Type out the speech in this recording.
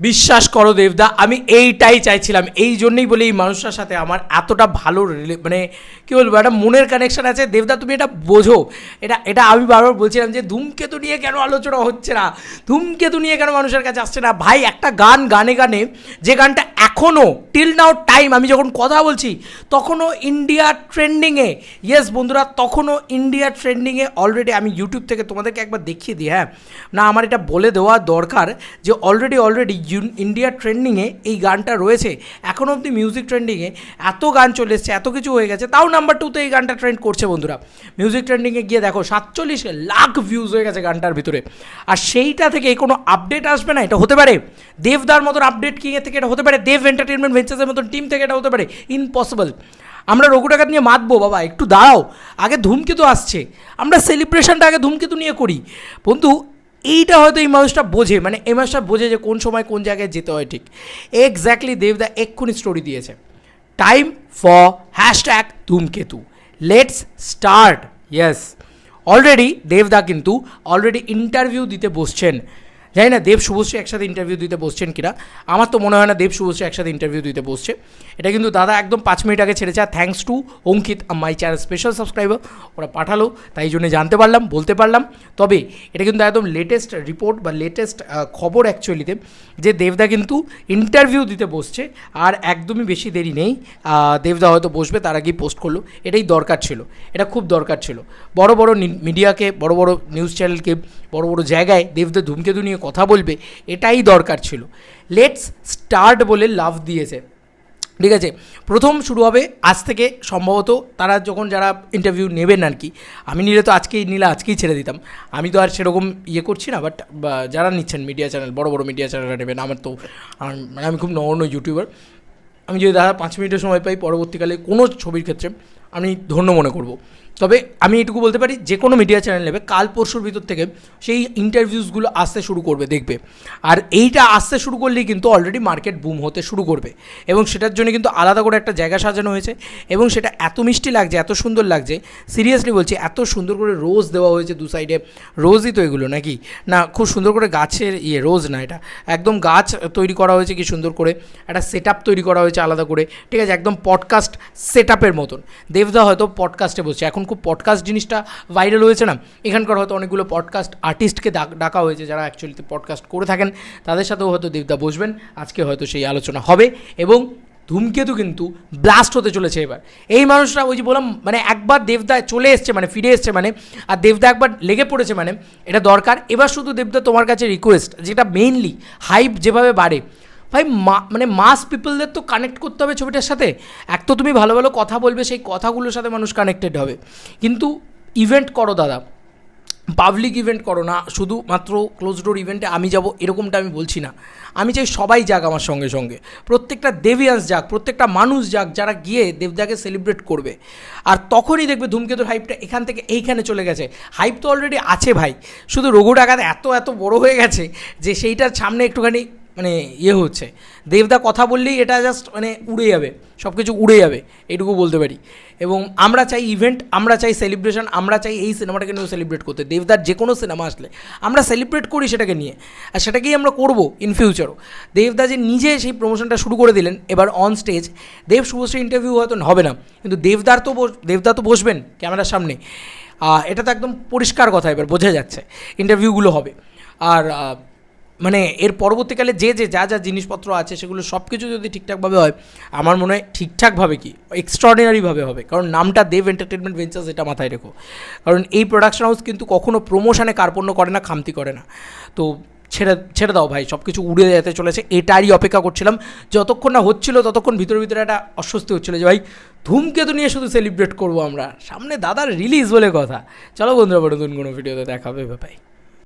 বিশ্বাস করো দেবদা, আমি এইটাই চাইছিলাম। এই জন্যই বলি এই মানুষটার সাথে আমার এতটা ভালো মানে কী বলব, একটা মনের কানেকশান আছে। দেবদা, তুমি এটা বোঝো। এটা এটা আমি বারবার বলছিলাম যে ধূমকেতু নিয়ে কেন আলোচনা হচ্ছে না? ধূমকেতু নিয়ে কেন মানুষের কাছে আসছে না? ভাই, একটা গান, গানে গানে যে গানটা এখনও টিল নাও টাইম আমি যখন কথা বলছি, তখনও ইন্ডিয়া ট্রেন্ডিংয়ে ইয়েস বন্ধুরা, তখনও ইন্ডিয়া ট্রেন্ডিংয়ে অলরেডি আমি ইউটিউব থেকে তোমাদেরকে একবার দেখিয়ে দিই হ্যাঁ? না, আমার এটা বলে দেওয়া দরকার যে অলরেডি অলরেডি ইন্ডিয়া ট্রেন্ডিংয়ে এই গানটা রয়েছে। এখন অবধি মিউজিক ট্রেন্ডিংয়ে এত গান চলে এসছে, এত কিছু হয়ে গেছে, তাও নাম্বার টুতে এই গানটা ট্রেন্ড করছে বন্ধুরা। মিউজিক ট্রেন্ডিংয়ে গিয়ে দেখো, সাতচল্লিশ লাখ ভিউজ হয়ে গেছে গানটার ভিতরে। আর সেইটা থেকে কোনো আপডেট আসবে না, এটা হতে পারে দেবদার মতন আপডেট কি থেকে, এটা হতে পারে দেব এন্টারটেনমেন্ট ভেঞ্চার্সের মতন টিম থেকে, এটা হতে পারে ইম্পসিবল আমরা রঘু নিয়ে মাতবো, বাবা, একটু দাঁড়াও। আগে ধূমকেতু আসছে, আমরা সেলিব্রেশনটা আগে ধূমকেতু নিয়ে করি। বন্ধু এইটা হয়তো এই মানুষটা বোঝে মানে এই মানুষটা বোঝে যে কোন সময় কোন জায়গায় যেতে হয় ঠিক। এক্স্যাক্টলি দেবদা এক্ষুনি স্টোরি দিয়েছে। Time for hashtag Dhumketu. Let's start yes already দেবদা কিন্তু অলরেডি ইন্টারভিউ দিতে বসছেন। জানি না, দেব শুভশ্রী একসাথে ইন্টারভিউ দিতে বসছেন কিনা। আমার তো মনে হয় না দেব শুভশ্রী একসাথে ইন্টারভিউ দিতে বসছে। এটা কিন্তু দাদা একদম পাঁচ মিনিট আগে ছেড়েছে। আর thanks to Ankit my channel special subscriber ওরা পাঠালো। তাই জন্য জানতে পারলাম, বলতে পারলাম। তবে এটা কিন্তু একদম লেটেস্ট রিপোর্ট বা লেটেস্ট খবর অ্যাকচুয়ালিতে যে দেবদা কিন্তু ইন্টারভিউ দিতে বসছে। আর একদমই বেশি দেরি নেই। দেবদা হয়তো বসবে, তার আগেই পোস্ট করল। এটাই দরকার ছিল। এটা খুব দরকার ছিল। বড় বড় মিডিয়াকে বড় বড় নিউজ চ্যানেলকে বড় বড় জায়গায় দেবদা ধূমকেতু নিয়ে কথা বলবে, এটাই দরকার ছিল। লেটস স্টার্ট বলে লাভ দিয়েছে। ঠিক আছে? প্রথম শুরু হবে আজ থেকে, সম্ভবত তারা যখন যারা ইন্টারভিউ নেবেন আর কি আমি নিলে তো আজকেই, নিলে আজকেই ছেড়ে দিতাম। আমি তো আর সেরকম ইয়ে করছি না বাট যারা নিচ্ছেন মিডিয়া চ্যানেল বড় বড় মিডিয়া চ্যানেলরা নেবেন, আমার তো মানে আমি খুব নগণ্য ইউটিউবার আমি যদি দাদা পাঁচ মিনিটের সময় পাই, পরবর্তীকালে কোনো ছবির ক্ষেত্রে আমি ধন্য মনে করব। তবে আমি এটুকু বলতে পারি যে কোনো মিডিয়া চ্যানেল নেবে, কাল পরশুর ভিতর থেকে সেই ইন্টারভিউসগুলো আসতে শুরু করবে, দেখবে। আর এইটা আসতে শুরু করলেই কিন্তু অলরেডি মার্কেট বুম হতে শুরু করবে। এবং সেটার জন্য কিন্তু আলাদা করে একটা জায়গা সাজানো হয়েছে। এবং সেটা এত মিষ্টি লাগছে, এত সুন্দর লাগছে সিরিয়াসলি বলছি, এত সুন্দর করে রোজ দেওয়া হয়েছে দু সাইডে রোজই তো এগুলো নাকি? না, খুব সুন্দর করে গাছের ইয়ে রোজ না এটা। একদম গাছ তৈরি করা হয়েছে কি সুন্দর করে। একটা সেট তৈরি করা হয়েছে আলাদা করে। ঠিক আছে, একদম পডকাস্ট সেট মতন। দেবদা হয়তো পডকাস্টে বসছে। এখন খুব পডকাস্ট জিনিসটা ভাইরাল হয়েছে না? এখানকার হয়তো অনেকগুলো পডকাস্ট আর্টিস্টকে ডাকা হয়েছে যারা অ্যাকচুয়ালিতে পডকাস্ট করে থাকেন। তাদের সাথেও হয়তো দেবদা বসবেন। আজকে হয়তো সেই আলোচনা হবে এবং ধূমকেতু কিন্তু ব্লাস্ট হতে চলেছে এবার। এই মানুষরা ওই যে বললাম মানে একবার দেবদা চলে এসছে মানে ফিরে এসছে মানে আর দেবদা একবার লেগে পড়েছে মানে এটা দরকার। এবার শুধু দেবদা তোমার কাছে রিকোয়েস্ট যেটা মেইনলি হাইপ যেভাবে বাড়ে ভাই মানে মাস পিপলদের তো কানেক্ট করতে হবে ছবিটার সাথে। এক তো তুমি ভালো ভালো কথা বলবে, সেই কথাগুলোর সাথে মানুষ কানেক্টেড হবে। কিন্তু ইভেন্ট করো দাদা। পাবলিক ইভেন্ট করো না, শুধুমাত্র ক্লোজ ডোর ইভেন্টে আমি যাব, এরকমটা আমি বলছি না। আমি চাই সবাই যাক আমার সঙ্গে সঙ্গে। প্রত্যেকটা দেবিয়ান্স যাক, প্রত্যেকটা মানুষ যাক, যারা গিয়ে দেবদাকে সেলিব্রেট করবে। আর তখনই দেখবে ধূমকেতুর হাইপটা এখান থেকে এইখানে চলে গেছে। হাইপ তো অলরেডি আছে ভাই। শুধু রঘু ডাকাত এত এত বড় হয়ে গেছে যে সেইটার সামনে একটুখানি মানে ইয়ে হচ্ছে। দেবদা কথা বললেই এটা জাস্ট মানে উড়ে যাবে সব কিছু উড়ে যাবে, এইটুকু বলতে পারি। এবং আমরা চাই ইভেন্ট আমরা চাই সেলিব্রেশন আমরা চাই এই সিনেমাটাকে নিয়েও সেলিব্রেট করতে। দেবদার যে কোনো সিনেমা আসলে আমরা সেলিব্রেট করি সেটাকে নিয়ে। আর সেটাকেই আমরা করব ইন ফিউচারও দেবদা যে নিজে সেই প্রমোশনটা শুরু করে দিলেন, এবার on stage Dev Subhashree interview হয়তো হবে না, কিন্তু দেবদার তো দেবদা তো বসবেন ক্যামেরার সামনে। এটা তো একদম পরিষ্কার কথা এবার, বোঝা যাচ্ছে। ইন্টারভিউগুলো হবে। আর মানে এর পরবর্তীকালে যে যে, যা যা জিনিসপত্র আছে সেগুলো সব কিছু যদি ঠিকঠাকভাবে হয়, আমার মনে হয় ঠিকঠাকভাবে কি? এক্সট্রাঅর্ডিনারিভাবে হবে। কারণ নামটা দেব এন্টারটেনমেন্ট ভেঞ্চার্স এটা মাথায় রেখো। কারণ এই প্রোডাকশন হাউস কিন্তু কখনো প্রমোশনে কার্পণ্য করে না, খামতি করে না। তো ছেড়ে ছেড়ে দাও ভাই সব কিছু উড়ে যেতে চলেছে। এটারই অপেক্ষা করছিলাম। যতক্ষণ না হচ্ছিল, ততক্ষণ ভিতরে ভিতরে একটা অস্বস্তি হচ্ছিল যে, ভাই, ধূমকেতু নিয়ে শুধু সেলিব্রেট করব আমরা। সামনে দাদার রিলিজ বলে কথা। চলো বন্ধুরা বড় নতুন কোনো ভিডিওতে দেখাবে ভাই